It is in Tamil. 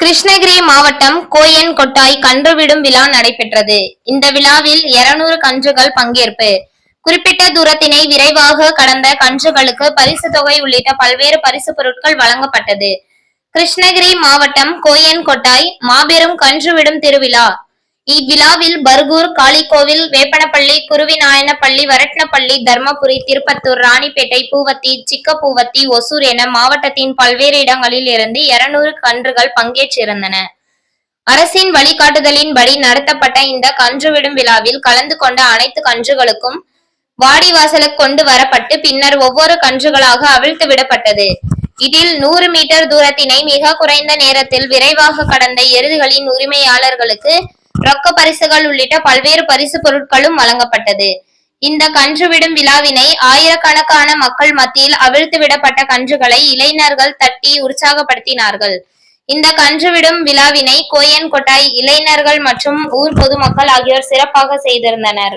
கிருஷ்ணகிரி மாவட்டம் கோயன் கொட்டாய் கன்றுவிடும் விழா நடைபெற்றது. இந்த விழாவில் 200 கன்றுகள் பங்கேற்பு. குறிப்பிட்ட தூரத்தினை விரைவாக கடந்த கன்றுகளுக்கு பரிசு தொகை உள்ளிட்ட பல்வேறு பரிசு பொருட்கள் வழங்கப்பட்டது. கிருஷ்ணகிரி மாவட்டம் கோயன் கொட்டாய் மாபெரும் கன்றுவிடும் திருவிழா. இவ்விழாவில் பர்கூர் காளிகோவில் வேப்பனப்பள்ளி குருவிநாயனப்பள்ளி வரட்னப்பள்ளி தர்மபுரி திருப்பத்தூர் ராணிப்பேட்டை பூவத்தி சிக்கப்பூவத்தி ஒசூர் என மாவட்டத்தின் பல்வேறு இடங்களில் இருந்து 200 கன்றுகள் பங்கேற்றிருந்தன. அரசின் வழிகாட்டுதலின்படி நடத்தப்பட்ட இந்த கன்று விடும் விழாவில் கலந்து கொண்ட அனைத்து கன்றுகளுக்கும் வாடிவாசலுக்கு கொண்டு வரப்பட்டு பின்னர் ஒவ்வொரு கன்றுகளாக அவிழ்த்து விடப்பட்டது. இதில் நூறு மீட்டர் தூரத்தினை மிக குறைந்த நேரத்தில் விரைவாக கடந்த எருதுகளின் உரிமையாளர்களுக்கு ரொக்க பரிசுகள் உள்ளிட்ட பல்வேறு பரிசு பொருட்களும் வழங்கப்பட்டது. இந்த கன்று விடும் விழாவினை ஆயிரக்கணக்கான மக்கள் மத்தியில் அவிழ்த்து விடப்பட்ட கன்றுகளை இளைஞர்கள் தட்டி உற்சாகப்படுத்தினார்கள். இந்த கன்று விடும் விழாவினை கோயன் கொட்டாய் இளைஞர்கள் மற்றும் ஊர் பொதுமக்கள் ஆகியோர் சிறப்பாக செய்திருந்தனர்.